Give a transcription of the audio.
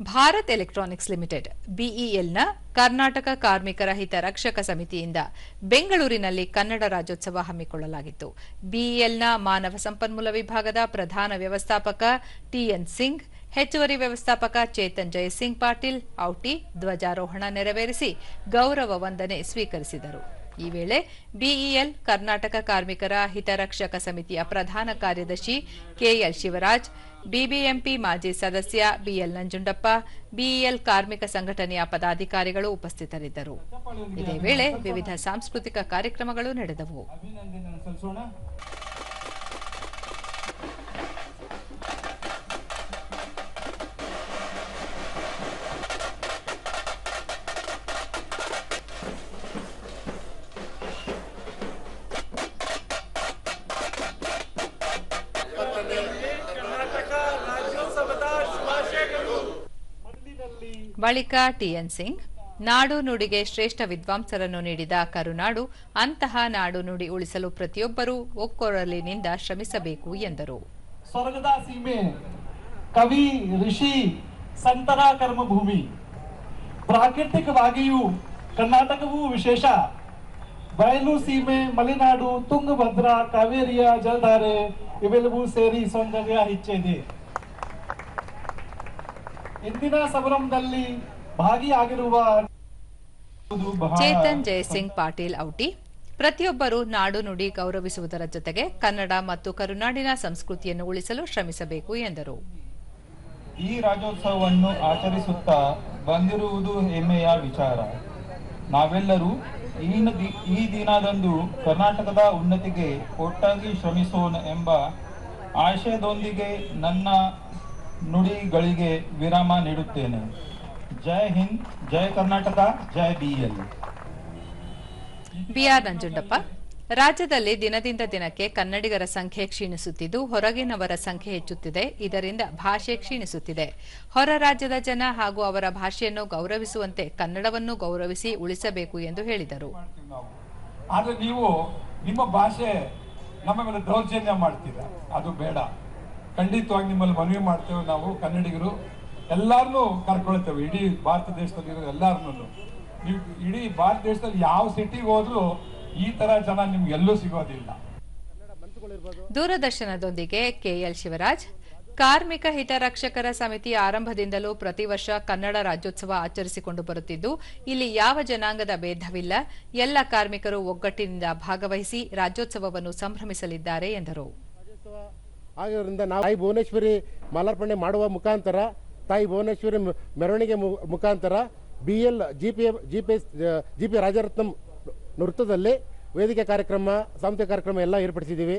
Bharat electronics limited, ಬಿಇಎಲ್ನ ಕರ್ನಾಟಕ ಕಾರ್ಮಿಕರ ಹಿತರಕ್ಷಕ ಸಮಿತಿಯಿಂದ ಬೆಂಗಳೂರಿನಲ್ಲಿ ಕನ್ನಡ ರಾಜ್ಯೋತ್ಸವ ಹಮ್ಮಿಕೊಳ್ಳಲಾಗಿತ್ತು. ಬಿಇಎಲ್ನ ಮಾನವ ಸಂಪನ್ಮೂಲ ವಿಭಾಗದ ಪ್ರಧಾನ ವ್ಯವಸ್ಥಾಪಕ ಟಿಎನ್ ಸಿಂಗ್, ಹೆಚ್ಚುವರಿ ವ್ಯವಸ್ಥಾಪಕ ಚೇತನ್ ಜಯಸಿಂಗ್ ಪಾಟೀಲ್, ಔಟಿ ಧ್ವಜಾರೋಹಣ ನೆರವೇರಿಸಿ ಗೌರವ ವಂದನೆ ಸ್ವೀಕರಿಸಿದರು. ಈ ವೇಳೆ ಬಿಇಎಲ್ ಕರ್ನಾಟಕ ಕಾರ್ಮಿಕರ ಹಿತರಕ್ಷಕ ಸಮಿತಿಯ ಪ್ರಧಾನ ಕಾರ್ಯದರ್ಶಿ ಕೆಎಲ್ ಶಿವರಾಜ್ ಬಿಬಿಎಂಪಿ ಮಾಜಿ ಸದಸ್ಯ ಬಿಎಲ್ ನಂಜುಂಡಪ್ಪ, ಬಿಇಎಲ್ ಕಾರ್ಮಿಕ ಸಂಘಟನೆಯ ಪದಾಧಿಕಾರಿಗಳು ಉಪಸ್ಥಿತರಿದ್ದರು. ಇದೇ ವೇಳೆ ವಿವಿಧ ಸಾಂಸ್ಕೃತಿಕ ಕಾರ್ಯಕ್ರಮಗಳು ನಡೆದವು. ಬಳಿಕ ಟಿಎನ್ ಸಿಂಗ್, ನಾಡು ನುಡಿಗೆ ಶ್ರೇಷ್ಠ ವಿದ್ವಾಂಸರನ್ನು ನೀಡಿದ ಕರುನಾಡು, ಅಂತಹ ನಾಡು ನುಡಿ ಉಳಿಸಲು ಪ್ರತಿಯೊಬ್ಬರೂ ಒಕ್ಕೊರಲಿನಿಂದ ಶ್ರಮಿಸಬೇಕು ಎಂದರು. ಸ್ವರ್ಗದ ಸೀಮೆ, ಕವಿ ಋಷಿ ಸಂತರ ಕರ್ಮಭೂಮಿ. ಪ್ರಾಕೃತಿಕವಾಗಿಯೂ ಕರ್ನಾಟಕವೂ ವಿಶೇಷ. ಬಯಲು ಸೀಮೆ, ಮಲೆನಾಡು, ತುಂಗಭದ್ರಾ, ಕಾವೇರಿಯ ಜಲಧಾರೆ ಇವೆಲ್ಲವೂ ಸೇರಿ ಸೌಂದರ್ಯ ಹೆಚ್ಚಿದೆ ಇಂದಿನ ಸಂಭ್ರಮದಲ್ಲಿ ಭಾಗಿಯಾಗಿರುವ ಚೇತನ್ ಜಯಸಿಂಗ್ ಪಾಟೀಲ್ ಔಟಿ. ಪ್ರತಿಯೊಬ್ಬರು ನಾಡು ನುಡಿ ಗೌರವಿಸುವುದರ ಜೊತೆಗೆ ಕನ್ನಡ ಮತ್ತು ಕರುನಾಡಿನ ಸಂಸ್ಕೃತಿಯನ್ನು ಉಳಿಸಲು ಶ್ರಮಿಸಬೇಕು ಎಂದರು. ಈ ರಾಜ್ಯೋತ್ಸವವನ್ನು ಆಚರಿಸುತ್ತಾ ಬಂದಿರುವುದು ಹೆಮ್ಮೆಯ ವಿಚಾರ. ನಾವೆಲ್ಲರೂ ಈ ಈ ದಿನದಂದು ಕರ್ನಾಟಕದ ಉನ್ನತಿಗೆ ಒಟ್ಟಾಗಿ ಶ್ರಮಿಸೋಣ ಎಂಬ ಆಶಯದೊಂದಿಗೆ ನನ್ನ ನುಡಿಗಳಿಗೆ ವಿರಾಮ ನೀಡುತ್ತೇನೆ. ಜೈ ಹಿಂದ್ ಜೈ ಕರ್ನಾಟಕ ಜೈ ಬಿ ಎಲ್ ಬಿಆರ್ ನಂಜುಂಡಪ್ಪ ರಾಜ್ಯದಲ್ಲಿ ದಿನದಿಂದ ದಿನಕ್ಕೆ ಕನ್ನಡಿಗರ ಸಂಖ್ಯೆ ಕ್ಷೀಣಿಸುತ್ತಿದ್ದು ಹೊರಗಿನವರ ಸಂಖ್ಯೆ ಹೆಚ್ಚುತ್ತಿದೆ. ಇದರಿಂದ ಭಾಷೆ ಕ್ಷೀಣಿಸುತ್ತಿದೆ. ಹೊರ ರಾಜ್ಯದ ಜನ ಹಾಗೂ ಅವರ ಭಾಷೆಯನ್ನು ಗೌರವಿಸುವಂತೆ ಕನ್ನಡವನ್ನು ಗೌರವಿಸಿ ಉಳಿಸಬೇಕು ಎಂದು ಹೇಳಿದರು. ಆದರೆ ನೀವು ನಿಮ್ಮ ಭಾಷೆ ನಮ್ಮ ಮೇಲೆ ದೌರ್ಜನ್ಯ ಮಾಡ್ತೀರಾ? ಅದು ಬೇಡ. ಖಂಡಿತವಾಗಿ ನಿಮ್ಮಲ್ಲಿ ಮನವಿ ಮಾಡ್ತೇವೆ ನಾವು, ಕನ್ನಡಿಗರು. ಎಲ್ಲರನ್ನೂ ಕರ್ಕೊಳ್ತೇವೆ, ಇಡೀ ಭಾರತ ದೇಶದಲ್ಲಿರೋ ಎಲ್ಲರನ್ನೂ. ನೀವು ಇಡೀ ಭಾರತ ದೇಶದಲ್ಲಿ ಯಾವ ಸಿಟಿಗೆ ಹೋದ್ರೂ ಈ ತರ ಜನ ನಿಮ್ಗೆ ಎಲ್ಲೂ ಸಿಗೋದಿಲ್ಲ. ದೂರದರ್ಶನದೊಂದಿಗೆ ಕೆಎಲ್ ಶಿವರಾಜ್. ಕಾರ್ಮಿಕ ಹಿತರಕ್ಷಕರ ಸಮಿತಿ ಆರಂಭದಿಂದಲೂ ಪ್ರತಿ ವರ್ಷ ಕನ್ನಡ ರಾಜ್ಯೋತ್ಸವ ಆಚರಿಸಿಕೊಂಡು ಬರುತ್ತಿದ್ದು, ಇಲ್ಲಿ ಯಾವ ಜನಾಂಗದ ಭೇದವಿಲ್ಲ. ಎಲ್ಲ ಕಾರ್ಮಿಕರು ಒಗ್ಗಟ್ಟಿನಿಂದ ಭಾಗವಹಿಸಿ ರಾಜ್ಯೋತ್ಸವವನ್ನು ಸಂಭ್ರಮಿಸಲಿದ್ದಾರೆ ಎಂದರು. ಆಗಿರೋದ್ರಿಂದ ನಾವು ತಾಯಿ ಭುವನೇಶ್ವರಿ ಮಾಲಾರ್ಪಣೆ ಮಾಡುವ ಮುಖಾಂತರ, ತಾಯಿ ಭುವನೇಶ್ವರಿ ಮೆರವಣಿಗೆ ಮುಖಾಂತರ B L G P G P G P ವೇದಿಕೆ ಕಾರ್ಯಕ್ರಮ, ಸಾಂಸ್ಥಿಕ ಕಾರ್ಯಕ್ರಮ ಎಲ್ಲ ಏರ್ಪಡಿಸಿದ್ದೀವಿ.